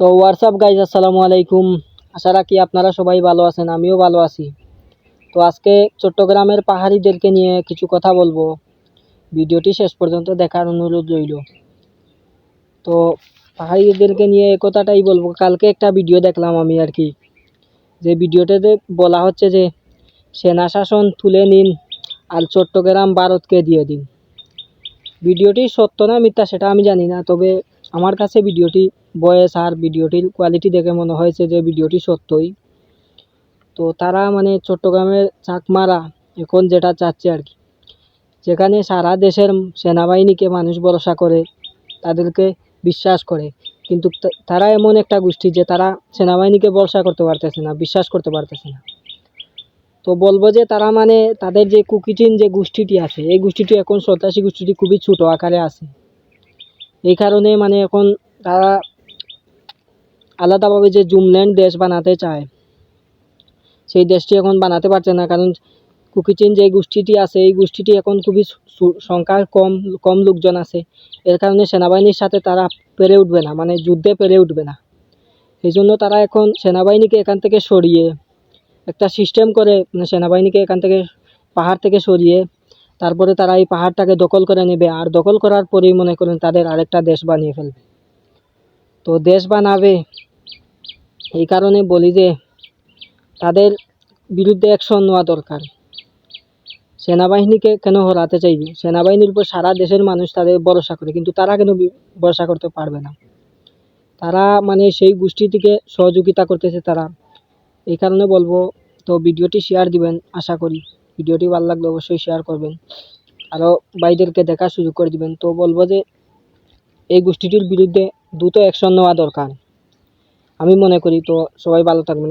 তো WhatsApp guys আসসালামু আলাইকুম। আশা রাখি আপনারা সবাই ভালো আছেন, আমিও ভালো আছি। তো আজকে চট্টগ্রামের পাহাড়িদেরকে নিয়ে কিছু কথা বলব। ভিডিওটি শেষ পর্যন্ত দেখার অনুরোধ রইল। তো পাহাড়িদেরকে নিয়ে এ কথাটাই বলব। কালকে একটা ভিডিও দেখলাম আমি আর কি। যে ভিডিওটাতে বলা হচ্ছে যে, সেনা শাসন তুলে নিন আর চট্টগ্রাম ভারতকে দিয়ে দিন। ভিডিওটি সত্য না মিথ্যা সেটা আমি জানি না, তবে আমার কাছে ভিডিওটি বয়েস আর ভিডিওটির কোয়ালিটি দেখে মনে হয়েছে যে ভিডিওটি সত্যই। তো তারা মানে চট্টগ্রামের চাকমারা এখন যেটা চাচ্ছে আর কি। যেখানে সারা দেশের সেনাবাহিনীকে মানুষ ভরসা করে, তাদেরকে বিশ্বাস করে। কিন্তু তারা এমন একটা গোষ্ঠী যে তারা সেনাবাহিনীকে ভরসা করতে পারতেছে না, বিশ্বাস করতে পারতেছে না। তো বলব যে তারা মানে তাদের যে কুকিচিন যে গোষ্ঠীটি আছে, এই গোষ্ঠীটি এখন সন্ত্রাসী গোষ্ঠীটি খুবই ছোট আকারে আছে। এই কারণে মানে এখন তারা আলাদাভাবে যে জুমল্যান্ড দেশ বানাতে চায়, সেই দেশটি এখন বানাতে পারছে না। কারণ কুকিচিন যে গোষ্ঠীটি আছে, এই গোষ্ঠীটি এখন খুবই সংখ্যা কম কম লোকজন আছে। এর কারণে সেনাবাহিনীর সাথে তারা পেরে উঠবে না মানে যুদ্ধে পেরে উঠবে না। এই জন্য তারা এখন সেনাবাহিনীকে এখান থেকে সরিয়ে একটা সিস্টেম করে মানে সেনাবাহিনীকে এখান থেকে পাহাড় থেকে সরিয়ে তারপরে তারা এই পাহাড়টাকে দখল করে নেবে। আর দখল করার পরেই মনে করেন তাদের আরেকটা দেশ বানিয়ে ফেলবে। তো দেশ বানাবে এই কারণে বলি যে, তাদের বিরুদ্ধে অ্যাকশন নেওয়া দরকার। সেনাবাহিনীকে কেন হরাতে চাইবে? সেনাবাহিনীর উপর সারা দেশের মানুষ তাদের ভরসা করে, কিন্তু তারা কেন ভরসা করতে পারবে না? তারা মানে সেই গোষ্ঠীটিকে সহযোগিতা করতেছে তারা। এই কারণে বলব, তো ভিডিওটি শেয়ার দিবেন, আশা করি। ভিডিওটি ভালো লাগলে অবশ্যই শেয়ার করবেন। আরও ভাইদেরকে দেখার সুযোগ করে দিবেন। তো বলব যে, এই গোষ্ঠীটির বিরুদ্ধে দ্রুত অ্যাকশন নেওয়া দরকার। আমি মনে করি তো সবাই ভালো থাকবেন।